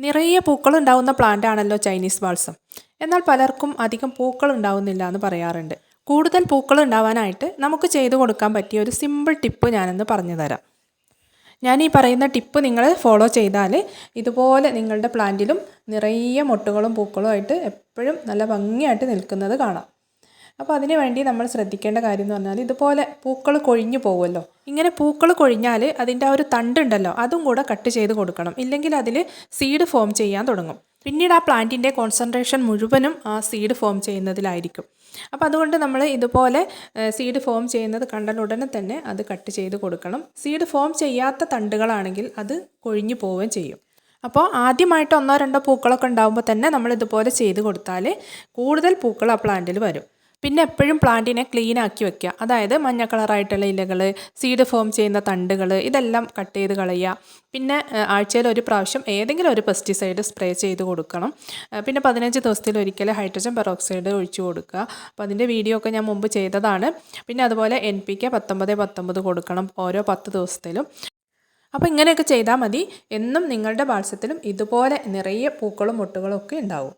നിറയെ പൂക്കളുണ്ടാവുന്ന പ്ലാന്റ് ആണല്ലോ ചൈനീസ് ബാൾസം എന്നാൽ പലർക്കും അധികം പൂക്കൾ ഉണ്ടാവുന്നില്ല എന്ന് പറയാറുണ്ട്. കൂടുതൽ പൂക്കൾ ഉണ്ടാവാനായിട്ട് നമുക്ക് ചെയ്തു കൊടുക്കാൻ പറ്റിയ ഒരു സിമ്പിൾ ടിപ്പ് ഞാനെന്ന് പറഞ്ഞു തരാം. ഞാൻ ഈ പറയുന്ന ടിപ്പ് നിങ്ങൾ ഫോളോ ചെയ്താൽ ഇതുപോലെ നിങ്ങളുടെ പ്ലാന്റിലും നിറയെ മുട്ടുകളും പൂക്കളും ആയിട്ട് എപ്പോഴും നല്ല ഭംഗിയായിട്ട് നിൽക്കുന്നത് കാണാം. അപ്പോൾ അതിന് വേണ്ടി നമ്മൾ ശ്രദ്ധിക്കേണ്ട കാര്യം എന്ന് പറഞ്ഞാൽ ഇതുപോലെ പൂക്കൾ കൊഴിഞ്ഞു പോകുമല്ലോ ഇങ്ങനെ പൂക്കൾ കൊഴിഞ്ഞാൽ അതിന്റെ ആ ഒരു തണ്ടുണ്ടല്ലോ അതും കൂടെ കട്ട് ചെയ്ത് കൊടുക്കണം. ഇല്ലെങ്കിൽ അതിൽ സീഡ് ഫോം ചെയ്യാൻ തുടങ്ങും. പിന്നീട് ആ പ്ലാന്റിന്റെ കോൺസെൻട്രേഷൻ മുഴുവനും ആ സീഡ് ഫോം ചെയ്യുന്നതിലായിരിക്കും. അപ്പോൾ അതുകൊണ്ട് നമ്മൾ ഇതുപോലെ സീഡ് ഫോം ചെയ്യുന്നത് കണ്ട ഉടനെ തന്നെ അത് കട്ട് ചെയ്ത് കൊടുക്കണം. സീഡ് ഫോം ചെയ്യാത്ത തണ്ടുകളാണെങ്കിൽ അത് കൊഴിഞ്ഞു പോവുകയും ചെയ്യും. അപ്പോൾ ആദ്യമായിട്ട് ഒന്നോ രണ്ടോ പൂക്കളൊക്കെ ഉണ്ടാകുമ്പോൾ തന്നെ നമ്മൾ ഇതുപോലെ ചെയ്ത് കൊടുത്താൽ കൂടുതൽ പൂക്കൾ ആ പ്ലാന്റിൽ വരും. പിന്നെ എപ്പോഴും പ്ലാന്റിനെ ക്ലീൻ ആക്കി വെക്കുക. അതായത് മഞ്ഞ കളറായിട്ടുള്ള ഇലകൾ സീഡ് ഫോം ചെയ്യുന്ന തണ്ടുകൾ ഇതെല്ലാം കട്ട് ചെയ്ത് കളയുക. പിന്നെ ആഴ്ചയിൽ ഒരു പ്രാവശ്യം ഏതെങ്കിലും ഒരു പെസ്റ്റിസൈഡ് സ്പ്രേ ചെയ്ത് കൊടുക്കണം. പിന്നെ പതിനഞ്ച് ദിവസത്തിൽ ഒരിക്കൽ ഹൈഡ്രജൻ പെറോക്സൈഡ് ഒഴിച്ചു കൊടുക്കുക. അപ്പോൾ അതിന്റെ വീഡിയോ ഒക്കെ ഞാൻ മുമ്പ് ചെയ്തതാണ്. പിന്നെ അതുപോലെ എൻ പി കെ പത്തൊമ്പത് പത്തൊമ്പത് കൊടുക്കണം ഓരോ പത്ത് ദിവസത്തിലും. അപ്പോൾ ഇങ്ങനെയൊക്കെ ചെയ്താൽ മതി. എന്നും നിങ്ങളുടെ ബാത്സ്യത്തിലും ഇതുപോലെ നിറയെ പൂക്കളും മുട്ടുകളും ഒക്കെ ഉണ്ടാവും.